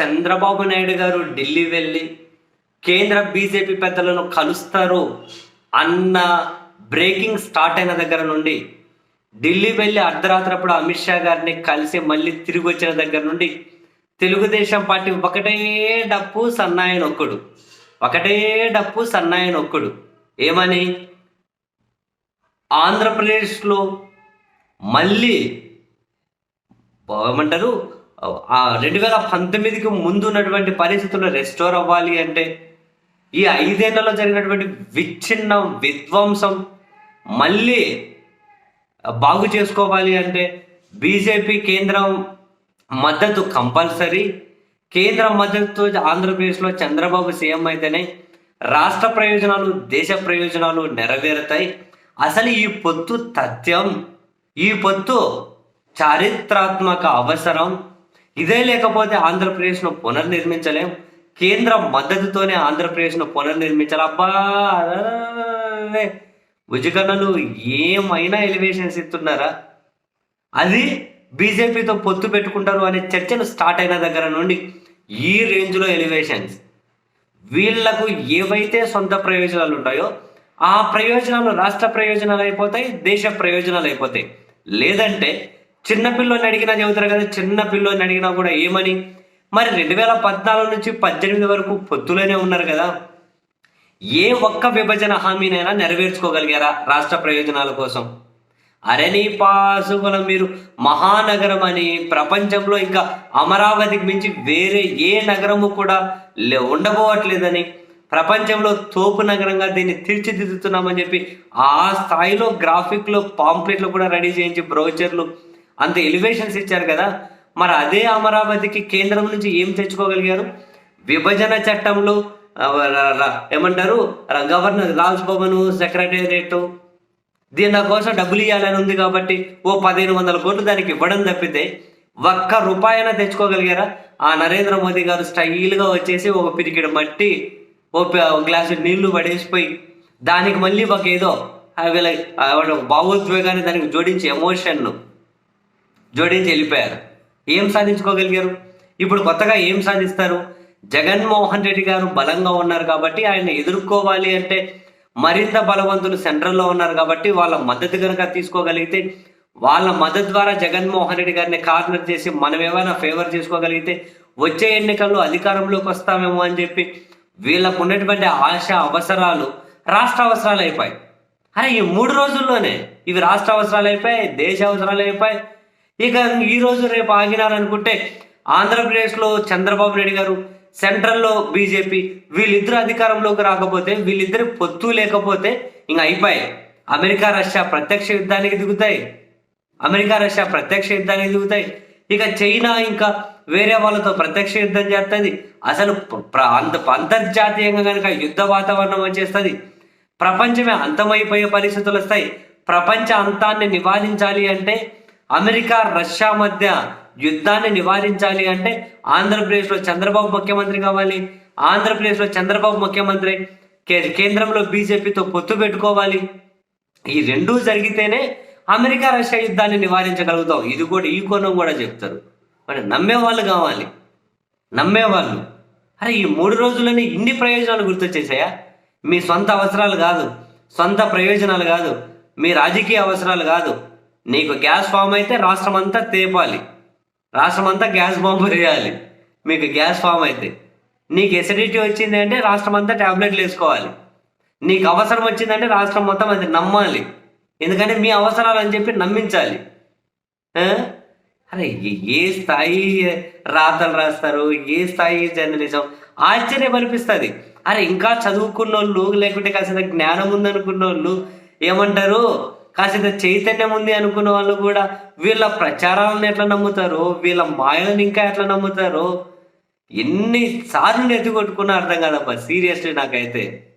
చంద్రబాబు నాయుడు గారు ఢిల్లీ వెళ్ళి కేంద్ర బీజేపీ పెద్దలను కలుస్తారు అన్న బ్రేకింగ్ స్టార్ట్ అయిన దగ్గర నుండి ఢిల్లీ వెళ్ళి అర్ధరాత్రప్పుడు అమిత్ షా గారిని కలిసి మళ్ళీ తిరిగి వచ్చిన దగ్గర నుండి తెలుగుదేశం పార్టీ ఒకటే డప్పు సన్నాయి నొక్కుడు. ఒకటే డప్పు సన్నాయి నొక్కుడు. ఏమని? ఆంధ్రప్రదేశ్లో మళ్ళీ ఏమంటారు రెండు వేల పంతొమ్మిదికి ముందు ఉన్నటువంటి పరిస్థితులు రెస్టోర్ అవ్వాలి అంటే ఈ ఐదేళ్ళలో జరిగినటువంటి విచ్ఛిన్నం విధ్వంసం మళ్ళీ బాగు చేసుకోవాలి అంటే బీజేపీ కేంద్రం మద్దతు కంపల్సరీ. కేంద్ర మద్దతుతో ఆంధ్రప్రదేశ్లో చంద్రబాబు సీఎం అయితేనే రాష్ట్ర ప్రయోజనాలు దేశ ప్రయోజనాలు నెరవేరుతాయి. అసలు ఈ పొత్తు తథ్యం ఈ పొత్తు చారిత్రాత్మక అవసరం. ఇదే లేకపోతే ఆంధ్రప్రదేశ్ను పునర్నిర్మించలేం. కేంద్ర మద్దతుతోనే ఆంధ్రప్రదేశ్ను పునర్నిర్మించాలి. అబ్బా! భుజగన్నలు ఏమైనా ఎలివేషన్స్ ఇస్తున్నారా? అది బీజేపీతో పొత్తు పెట్టుకుంటారు అనే చర్చలు స్టార్ట్ అయిన దగ్గర నుండి ఈ రేంజ్లో ఎలివేషన్స్. వీళ్ళకు ఏవైతే సొంత ప్రయోజనాలు ఉంటాయో ఆ ప్రయోజనాలు రాష్ట్ర ప్రయోజనాలు అయిపోతాయి దేశ ప్రయోజనాలు అయిపోతాయి. లేదంటే చిన్న పిల్లోని అడిగినా చెబుతారు కదా చిన్న పిల్లోని అడిగినా కూడా ఏమని? మరి రెండు వేల పద్నాలుగు నుంచి పద్దెనిమిది వరకు పొత్తులోనే ఉన్నారు కదా. ఏ ఒక్క విభజన హామీనైనా నెరవేర్చుకోగలిగారా రాష్ట్ర ప్రయోజనాల కోసం? అరణి పాసుకుల మీరు మహానగరం అని ప్రపంచంలో ఇంకా అమరావతికి మించి వేరే ఏ నగరము కూడా లే- ఉండబోవట్లేదని ప్రపంచంలో తోపు నగరంగా దీన్ని తీర్చిదిద్దుతున్నామని చెప్పి ఆ స్థాయిలో గ్రాఫిక్లు పాంప్లెట్లు కూడా రెడీ చేయించి బ్రౌచర్లు అంత ఎలివేషన్స్ ఇచ్చారు కదా. మరి అదే అమరావతికి కేంద్రం నుంచి ఏం తెచ్చుకోగలిగారు? విభజన చట్టంలో ఏమంటారు? ర- గవర్నర్ రాజ్ భవన్ సెక్రటేరియట్ దీని కోసం డబ్బులు ఇవ్వాలని ఉంది కాబట్టి ఓ పదిహేను వందల కోట్లు దానికి ఇవ్వడం తప్పితే ఒక్క రూపాయన తెచ్చుకోగలిగారా? ఆ నరేంద్ర మోదీ గారు స్టైల్గా వచ్చేసి ఒక పిరికిడ మట్టి ఓ ప- గ్లాసు నీళ్ళు పడేసిపోయి దానికి మళ్ళీ ఒక ఏదో భావోద్వేగాన్ని దానికి జోడించి ఎమోషన్ను జోడించి వెళ్ళిపోయారు ఏం సాధించుకోగలిగారు? ఇప్పుడు కొత్తగా ఏం సాధిస్తారు? జగన్మోహన్ రెడ్డి గారు బలంగా ఉన్నారు కాబట్టి ఆయన ఎదుర్కోవాలి అంటే మరింత బలవంతులు సెంట్రల్లో ఉన్నారు కాబట్టి వాళ్ళ మద్దతు కనుక తీసుకోగలిగితే వాళ్ళ మద్దతు ద్వారా జగన్మోహన్ రెడ్డి గారిని కార్నర్ చేసి మనం ఏమైనా ఫేవర్ చేసుకోగలిగితే వచ్చే ఎన్నికల్లో అధికారంలోకి వస్తామేమో అని చెప్పి వీళ్ళకు ఉన్నటువంటి ఆశ అవసరాలు రాష్ట్ర అవసరాలు అయిపోయాయి. అరే ఈ మూడు రోజుల్లోనే ఇవి రాష్ట్ర అవసరాలు అయిపోయాయి దేశ అవసరాలు అయిపోయాయి ఇక ఈరోజు రేపు ఆగినారనుకుంటే ఆంధ్రప్రదేశ్లో చంద్రబాబు నాయుడు గారు సెంట్రల్లో బీజేపీ వీళ్ళిద్దరు అధికారంలోకి రాకపోతే వీళ్ళిద్దరు పొత్తు లేకపోతే ఇంక అయిపోయాయి. అమెరికా రష్యా ప్రత్యక్ష యుద్ధానికి దిగుతాయి. అమెరికా రష్యా ప్రత్యక్ష యుద్ధానికి దిగుతాయి. ఇక చైనా ఇంకా వేరే వాళ్ళతో ప్రత్యక్ష యుద్ధం చేస్తుంది. అసలు అంత అంతర్జాతీయంగా కనుక యుద్ధ వాతావరణం వచ్చేస్తుంది. ప్రపంచమే అంతమైపోయే పరిస్థితులు వస్తాయి. ప్రపంచ అంతాన్ని నివారించాలి అంటే అమెరికా రష్యా మధ్య యుద్ధాన్ని నివారించాలి అంటే ఆంధ్రప్రదేశ్లో చంద్రబాబు ముఖ్యమంత్రి కావాలి. ఆంధ్రప్రదేశ్లో చంద్రబాబు ముఖ్యమంత్రి కే- కేంద్రంలో బీజేపీతో పొత్తు పెట్టుకోవాలి. ఈ రెండూ జరిగితేనే అమెరికా రష్యా యుద్ధాన్ని నివారించగలుగుతాం. ఇది కూడా ఈ కోణం కూడా చెప్తారు. మరి నమ్మేవాళ్ళు కావాలి. నమ్మేవాళ్ళు. అరే ఈ మూడు రోజులని ఇన్ని ప్రయోజనాలు గుర్తొచ్చేసాయా? మీ సొంత అవసరాలు కాదు. సొంత ప్రయోజనాలు కాదు. మీ రాజకీయ అవసరాలు కాదు. నీకు గ్యాస్ ఫామ్ అయితే రాష్ట్రం అంతా తేపాలి. రాష్ట్రం అంతా గ్యాస్ బాంబు వేయాలి. మీకు గ్యాస్ ఫామ్ అయితే. నీకు ఎసిడిటీ వచ్చింది అంటే రాష్ట్రం అంతా ట్యాబ్లెట్లు వేసుకోవాలి. నీకు అవసరం వచ్చిందంటే రాష్ట్రం మొత్తం అది నమ్మాలి. ఎందుకంటే మీ అవసరాలు అని చెప్పి నమ్మించాలి. అరే ఏ- స్థాయి రాతలు రాస్తారు? ఏ స్థాయి జర్నలిజం? ఆశ్చర్యం అనిపిస్తుంది అరే ఇంకా చదువుకున్న వాళ్ళు లేకుంటే కాసిన జ్ఞానం ఉందనుకున్న వాళ్ళు ఏమంటారు? కాసింత చైతన్యం ఉంది అనుకున్న వాళ్ళు కూడా వీళ్ళ ప్రచారాలను ఎట్లా నమ్ముతారు వీళ్ళ మాయలను ఇంకా ఎట్లా నమ్ముతారు ఎన్ని సార్లు అర్థం కాదబ్బా. సీరియస్లీ నాకైతే.